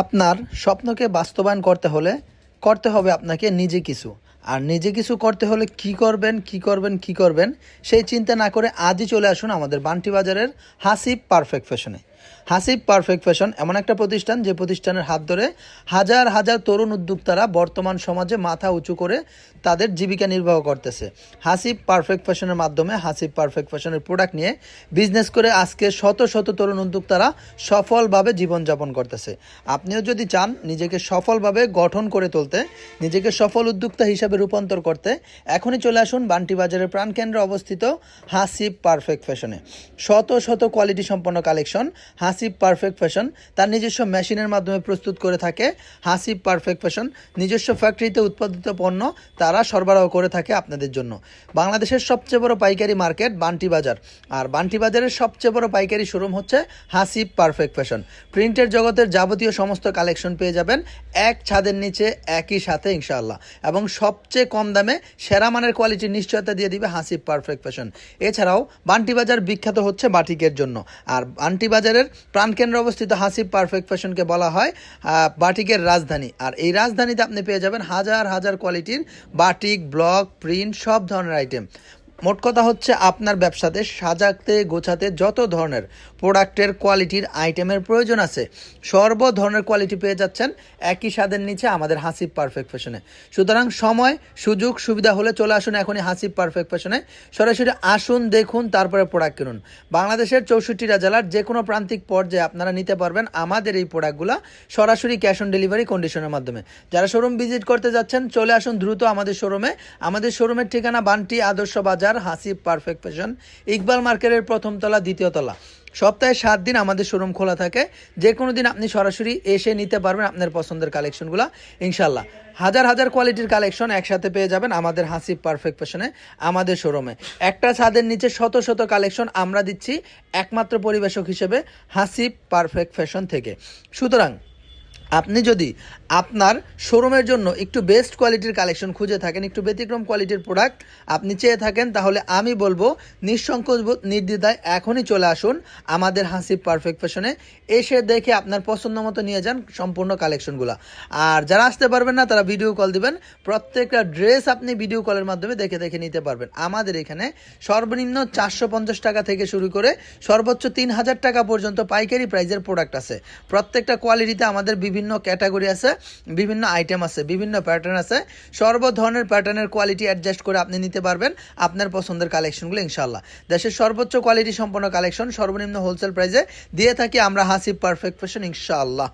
আপনার স্বপ্নকে বাস্তবায়ন করতে হলে করতে হবে আপনাকে নিজে কিছু। আর নিজে কিছু করতে হলে কি করবেন কি করবেন কি করবেন, সেই চিন্তা না করে আজই চলে আসুন আমাদের বান্টি বাজারের হাসি পারফেক্ট ফ্যাশনে। হাসিব পারফেক্ট ফ্যাশন এমন একটা প্রতিষ্ঠান যে প্রতিষ্ঠানের হাত ধরে হাজার হাজার তরুণ উদ্যোক্তারা বর্তমান সমাজে মাথা উঁচু করে তাদের জীবিকা নির্বাহ করতেছে। হাসিব পারফেক্ট ফ্যাশনের মাধ্যমে হাসিব পারফেক্ট ফ্যাশনের প্রোডাক্ট নিয়ে বিজনেস করে আজকে শত শত তরুণ উদ্যোক্তারা সফলভাবে জীবনযাপন করতেছে। আপনিও যদি চান নিজেকে সফলভাবে গঠন করে তুলতে, নিজেকে সফল উদ্যোক্তা হিসাবে রূপান্তর করতে, এখনই চলে আসুন বান্টি বাজারের প্রাণকেন্দ্রে অবস্থিত হাসিব পারফেক্ট ফ্যাশনে। শত শত কোয়ালিটি সম্পন্ন কালেকশন হাসিব পারফেক্ট ফ্যাশন তার নিজস্ব মেশিনের মাধ্যমে প্রস্তুত করে থাকে। হাসিব পারফেক্ট ফ্যাশন নিজস্ব ফ্যাক্টরিতে উৎপাদিত পণ্য, তারা সরবরাহ করে থাকে আপনাদের জন্য। বাংলাদেশের সবচেয়ে বড় পাইকারি মার্কেট বান্টি বাজার। আর বান্টি বাজারের সবচেয়ে বড় পাইকারি শোরুম হচ্ছে হাসিব পারফেক্ট ফ্যাশন প্রিন্টের জগতের যাবতীয় সমস্ত কালেকশন পেয়ে যাবেন এক ছাদের নিচে, একই সাথে ইনশাআল্লাহ। এবং সবচেয়ে কম দামে সেরা মানের কোয়ালিটির নিশ্চয়তা দিয়ে দিবে হাসিব পারফেক্ট ফ্যাশন এছাড়াও বান্টি বাজার বিখ্যাত হচ্ছে বাটিকের জন্য। আর বান্টি বাজারের প্রাণকেন্দ্রে অবস্থিত হাসিব পারফেক্ট ফ্যাশনকে বলা হয় বাটিকের রাজধানী। আর এই রাজধানীতে আপনি পেয়ে যাবেন হাজার হাজার কোয়ালিটির বাটিক, ব্লক, প্রিন্ট, সব ধরনের আইটেম মোট কথা হচ্ছে আপনার ব্যবসাতে সাজাতে, গোছাতে যত ধরনের প্রোডাক্টের কোয়ালিটির আইটেমের প্রয়োজন আছে, সর্ব ধরনের কোয়ালিটি পেয়ে যাচ্ছেন একই স্বাদের নিচে আমাদের হাসিব পারফেক্ট ফ্যাশনে। সুতরাং সময়, সুযোগ, সুবিধা হলে চলে আসুন এখনই হাসিব পারফেক্ট ফ্যাশনে। সরাসরি আসুন, দেখুন, তারপরে প্রোডাক্ট কিনুন। বাংলাদেশের চৌষট্টিটা জেলার যে কোনো প্রান্তিক পর্যায়ে আপনারা নিতে পারবেন আমাদের এই প্রোডাক্টগুলো সরাসরি ক্যাশ অন ডেলিভারি কন্ডিশনের মাধ্যমে। যারা শোরুম ভিজিট করতে যাচ্ছেন, চলে আসুন দ্রুত আমাদের শোরুমে। আমাদের শোরুমের ঠিকানা বান্টি আদর্শ বাজার হাসিব পারফেক্ট ফ্যাশন ইকবাল মার্কেটের প্রথম তলা, দ্বিতীয় তলা। সপ্তাহে সাত দিন আমাদের শোরুম খোলা থাকে। যে কোনো দিন আপনি সরাসরি এসে নিতে পারবেন আপনার পছন্দের কালেকশনগুলো ইনশাল্লাহ হাজার হাজার কোয়ালিটির কালেকশন একসাথে পেয়ে যাবেন আমাদের হাসিব পারফেক্ট ফ্যাশনে আমাদের শোরুমে একটা ছাদের নিচে শত শত কালেকশন আমরা দিচ্ছি একমাত্র পরিবেশক হিসেবে হাসিব পারফেক্ট ফ্যাশন থেকে। সুতরাং আপনি যদি আপনার শোরুমের জন্য একটু বেস্ট কোয়ালিটির কালেকশন খুঁজে থাকেন, একটু ব্যতিক্রম কোয়ালিটির প্রোডাক্ট আপনি চেয়ে থাকেন, তাহলে আমি বলব নিঃসংকোচ নির্দ্বিধায় এখনই চলে আসুন আমাদের হাসি পারফেক্ট ফ্যাশনে এসে দেখে আপনার পছন্দ মতো নিয়ে যান সম্পূর্ণ কালেকশনগুলো আর যারা আসতে পারবেন না, তারা ভিডিও কল দিবেন। প্রত্যেকটা ড্রেস আপনি ভিডিও কলের মাধ্যমে দেখে দেখে নিতে পারবেন। আমাদের এখানে সর্বনিম্ন চারশো পঞ্চাশ টাকা থেকে শুরু করে সর্বোচ্চ তিন হাজার টাকা পর্যন্ত পাইকারি প্রাইজের প্রোডাক্ট আছে। প্রত্যেকটা কোয়ালিটিতে আমাদের বিভিন্ন ক্যাটাগরি আছে, বিভিন্ন আইটেম আছে, বিভিন্ন প্যাটার্ন আছে। সর্ব ধরনের প্যাটার্নের কোয়ালিটি অ্যাডজাস্ট করে আপনি নিতে পারবেন আপনার পছন্দের কালেকশনগুলো ইনশাল্লাহ দেশের সর্বোচ্চ কোয়ালিটি সম্পন্ন কালেকশন সর্বনিম্ন হোলসেল প্রাইসে দিয়ে থাকি আমরা হাসিব পারফেক্ট ফ্যাশন ইনশাআল্লাহ।